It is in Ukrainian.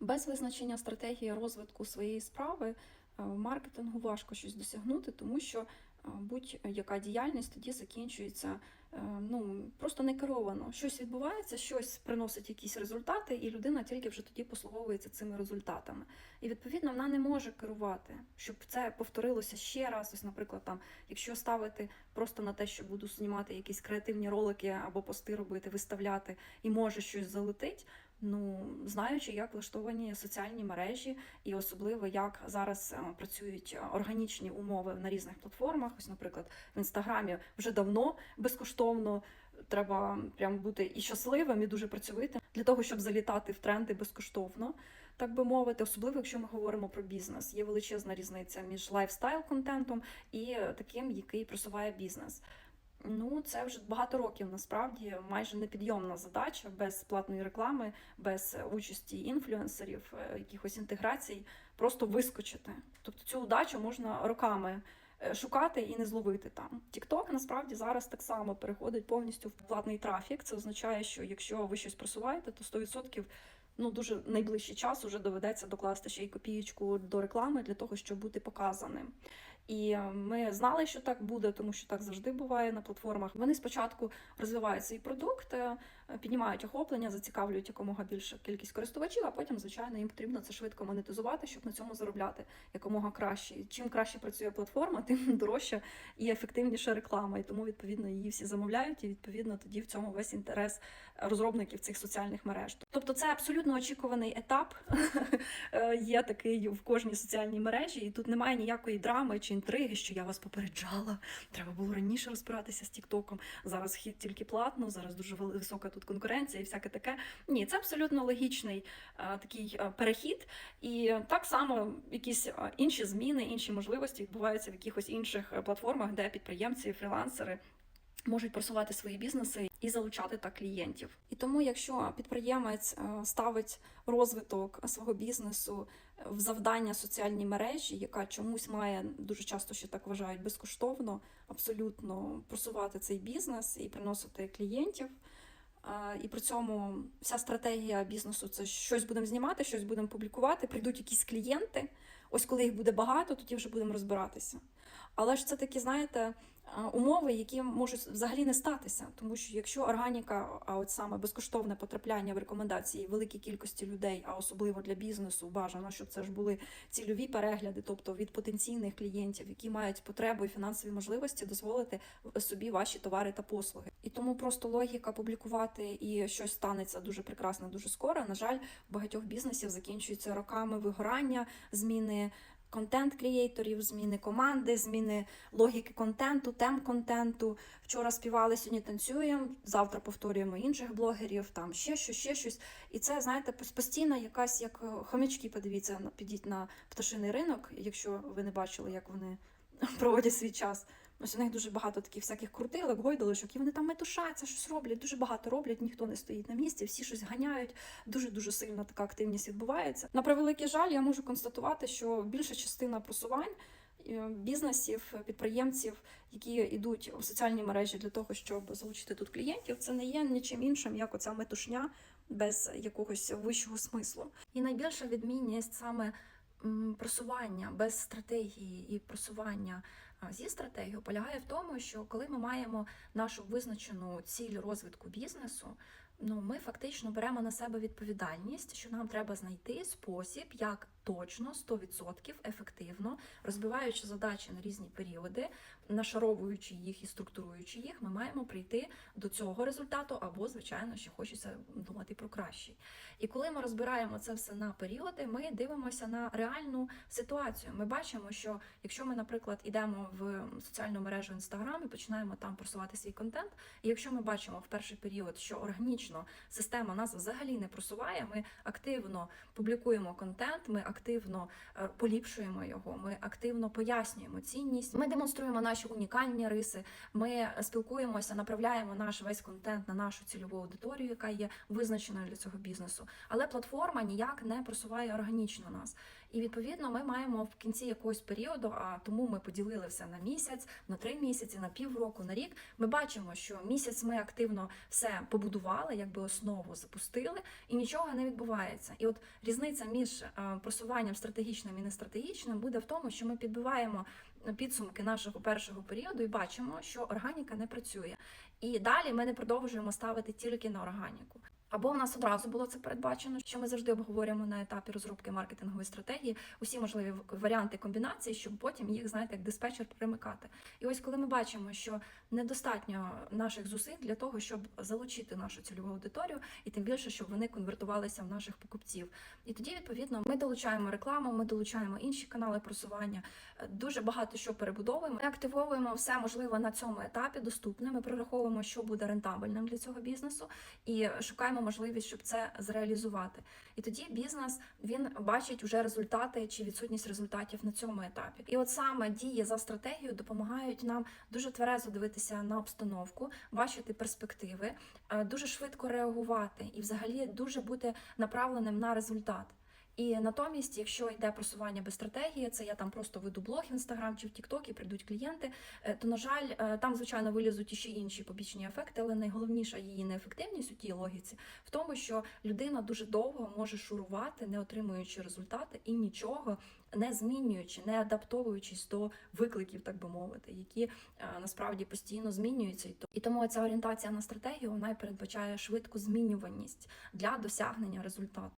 Без визначення стратегії розвитку своєї справи е, в маркетингу важко щось досягнути, тому що е, будь-яка діяльність тоді закінчується е, ну, просто не керовано. Щось відбувається, щось приносить якісь результати, і людина тільки вже тоді послуговується цими результатами. І відповідно вона не може керувати, щоб це повторилося ще раз. Ось, наприклад, там, якщо ставити просто на те, що буду знімати якісь креативні ролики або пости робити, виставляти, і може щось залетить. Ну, знаючи, як влаштовані соціальні мережі, і особливо як зараз е, працюють органічні умови на різних платформах. Ось, наприклад, в інстаграмі вже давно безкоштовно. Треба прям бути і щасливим, і дуже працьовитим для того, щоб залітати в тренди безкоштовно, так би мовити, особливо якщо ми говоримо про бізнес. Є величезна різниця між лайфстайл контентом і таким, який просуває бізнес. Ну, це вже багато років насправді майже непідйомна задача без платної реклами, без участі інфлюенсерів, е, якихось інтеграцій, просто вискочити. Тобто цю удачу можна роками е, шукати і не зловити там. TikTok насправді зараз так само переходить повністю в платний трафік. Це означає, що якщо ви щось просуваєте, то 100% ну дуже найближчий час уже доведеться докласти ще й копієчку до реклами для того, щоб бути показаним. І е, ми знали, що так буде, тому що так завжди буває на платформах. Вони спочатку розвивають свій продукт, е, піднімають охоплення, зацікавлюють якомога більше кількість користувачів, а потім, звичайно, їм потрібно це швидко монетизувати, щоб на цьому заробляти якомога краще. І Чим краще працює платформа, тим дорожча і ефективніша реклама. І тому відповідно її всі замовляють, і відповідно тоді в цьому весь інтерес розробників цих соціальних мереж. Тобто, це абсолютно очікуваний етап. Е, Є такий в кожній соціальній мережі, і тут немає ніякої драми чи інтриги, що я вас попереджала. Треба було раніше розбиратися з Тіктоком. Зараз хід тільки платно, зараз дуже висока тут конкуренція і всяке таке. Ні, це абсолютно логічний е, такий е, перехід. І так само якісь е, інші зміни, інші можливості відбуваються в якихось інших платформах, де підприємці, фрілансери. Можуть просувати свої бізнеси і залучати так клієнтів. І тому, якщо підприємець е, ставить розвиток свого бізнесу в завдання соціальній мережі, яка чомусь має дуже часто ще так вважають безкоштовно, абсолютно просувати цей бізнес і приносити клієнтів. Е, І при цьому вся стратегія бізнесу це щось будемо знімати, щось будемо публікувати, прийдуть якісь клієнти. Ось коли їх буде багато, тоді вже будемо розбиратися. Але ж це такі, знаєте, е, умови, які можуть взагалі не статися. Тому що якщо органіка, а от саме безкоштовне потрапляння в рекомендації великій кількості людей, а особливо для бізнесу, бажано, щоб це ж були цільові перегляди, тобто від потенційних клієнтів, які мають потребу і фінансові можливості дозволити собі ваші товари та послуги. І тому просто логіка публікувати і щось станеться дуже прекрасно, дуже скоро. На жаль, багатьох бізнесів закінчується роками вигорання, зміни контент-крієйторів, зміни команди, зміни логіки контенту, тем контенту. Вчора співали, сьогодні танцюємо, завтра повторюємо інших блогерів, там ще щось, ще щось. І це, знаєте, постійно якась як е, хомячки, подивіться, підіть на пташиний ринок, якщо ви не бачили, як вони проводять свій час. Ось у них дуже багато таких всяких крутилок, гойдалочок, і вони там метушаться, щось роблять, дуже багато роблять, ніхто не стоїть на місці, всі щось ганяють. Дуже дуже сильно така активність відбувається. На превеликий жаль, я можу констатувати, що більша частина просувань е, бізнесів, підприємців, які йдуть у соціальні мережі для того, щоб залучити тут клієнтів, це не є нічим іншим, як оця метушня без якогось вищого смислу. І найбільша відмінність саме просування без стратегії і просування зі стратегією полягає в тому, що коли ми маємо нашу визначену ціль розвитку бізнесу, ну ми фактично беремо на себе відповідальність, що нам треба знайти спосіб, як точно 100% ефективно, розбиваючи задачі на різні періоди, нашаровуючи їх і структуруючи їх, ми маємо прийти до цього результату, або, звичайно, ще хочеться думати про кращий. І коли ми розбираємо це все на періоди, ми дивимося на реальну ситуацію. Ми бачимо, що якщо ми, наприклад, йдемо в соціальну мережу Instagram і починаємо там просувати свій контент, і якщо ми бачимо в перший період, що органічно система нас взагалі не просуває, ми активно публікуємо контент, ми активно е, поліпшуємо його, ми активно пояснюємо цінність, ми демонструємо наші унікальні риси, ми спілкуємося, направляємо наш весь контент на нашу цільову аудиторію, яка є визначеною для цього бізнесу. Але платформа ніяк не просуває органічно нас. І відповідно ми маємо в кінці якогось періоду, а тому ми поділили все на місяць, на три місяці, на півроку, на рік. Ми бачимо, що місяць ми активно все побудували, якби основу запустили, і нічого не відбувається. І от різниця між е, просуванням стратегічним і нестратегічним буде в тому, що ми підбиваємо підсумки нашого першого періоду і бачимо, що органіка не працює. І далі ми не продовжуємо ставити тільки на органіку. Або в нас одразу було це передбачено, що ми завжди обговорюємо на етапі розробки маркетингової стратегії усі можливі варіанти комбінації, щоб потім їх, знаєте, як диспетчер примикати. І ось коли ми бачимо, що недостатньо наших зусиль для того, щоб залучити нашу цільову аудиторію, і тим більше, щоб вони конвертувалися в наших покупців. І тоді, відповідно, ми долучаємо рекламу, ми долучаємо інші канали просування. Дуже багато що перебудовуємо. Ми активовуємо все можливе на цьому етапі доступне. Ми прораховуємо, що буде рентабельним для цього бізнесу, і шукаємо можливість, щоб це зреалізувати. І тоді бізнес він бачить уже результати чи відсутність результатів на цьому етапі. І от саме дії за стратегією допомагають нам дуже тверезо дивитися на обстановку, бачити перспективи, е, дуже швидко реагувати і, взагалі, дуже бути направленим на результат. І натомість, якщо йде просування без стратегії, це я там просто веду блог інстаграм чи в Тікток і прийдуть клієнти, е, то на жаль, е, там звичайно вилізуть і ще інші побічні ефекти, але найголовніша її неефективність у тій логіці в тому, що людина дуже довго може шурувати, не отримуючи результати і нічого не змінюючи, не адаптовуючись до викликів, так би мовити, які е, насправді постійно змінюються. І тому ця орієнтація на стратегію вона й передбачає швидку змінюваність для досягнення результату.